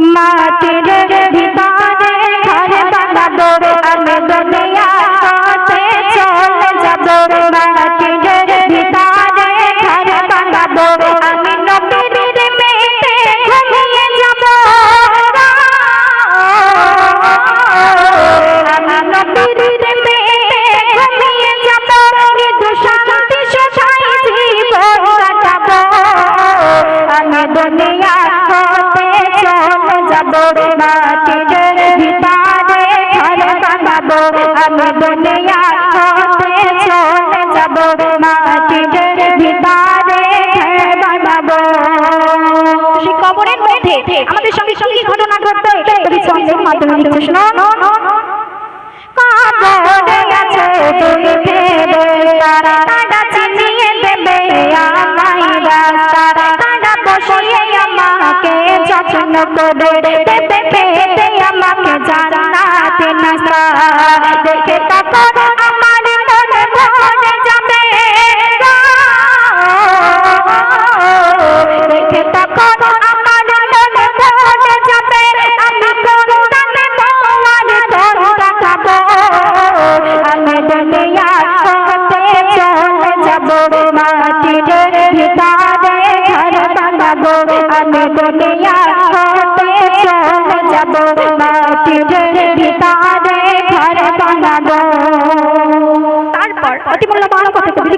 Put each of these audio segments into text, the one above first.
माँ तेरे চলে মাটির ভিতরে ঘর বানাবো আমি দুনিয়া হতে চলে যাব। মাটির ভিতরে ঘর বানাবো সেই কবরের মধ্যে আমাদের সঙ্গে সঙ্গে ঘটনা ঘটবে? কবি ছন্দের মাধ্যমে শোনো। কবরে আছে দুই ফেরে তারা করে দেবে পেতে আমাকে জান্নাতে নাস্তা দেখে তখন আমার মনে ভরে যাবে দেখে তখন আমার মনে ভরে যাবে আমি কোনটা নেব আর কোনটা খাব আমি দুনিয়া হতে আমি দুনিয়া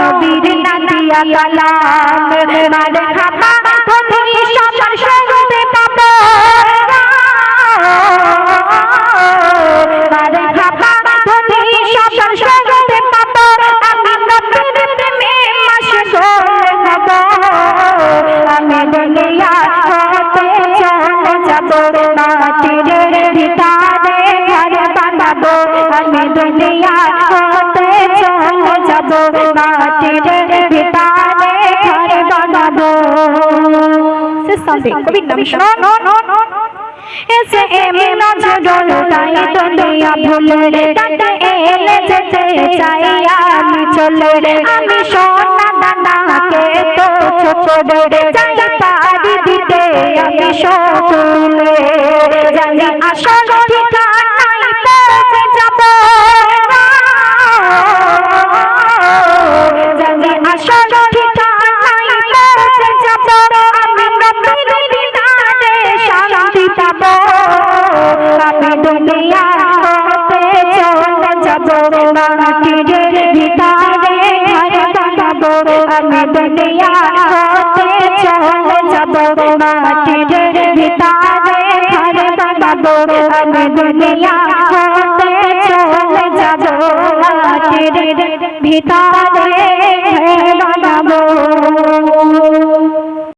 নবীর নাদিয়া কালাম। মারে খাপা তুমি সবার শুনতে পাবো মারে খাপা তুমি সবার শুনতে পাবো আমি নবীর প্রেমে মশগুল হব আমি দুনিয়া হতে চলে যাব। সন্ধে কবির নাম শোনো এসে এমনি নজরুল তাই দুনিয়া ভুলে ডাকে এলে যেতে চাই আমি চলে আমি সোনা দানাকে তো ছোট বড়ে চাই পারি দিতে আমি সকলে জানি আসল হতে চলে যাব মাটির ভিতরে ঘর বানাবো আমি দুনিয়া হতে চলে যাব মাটির ভিতরে ঘর বানাবো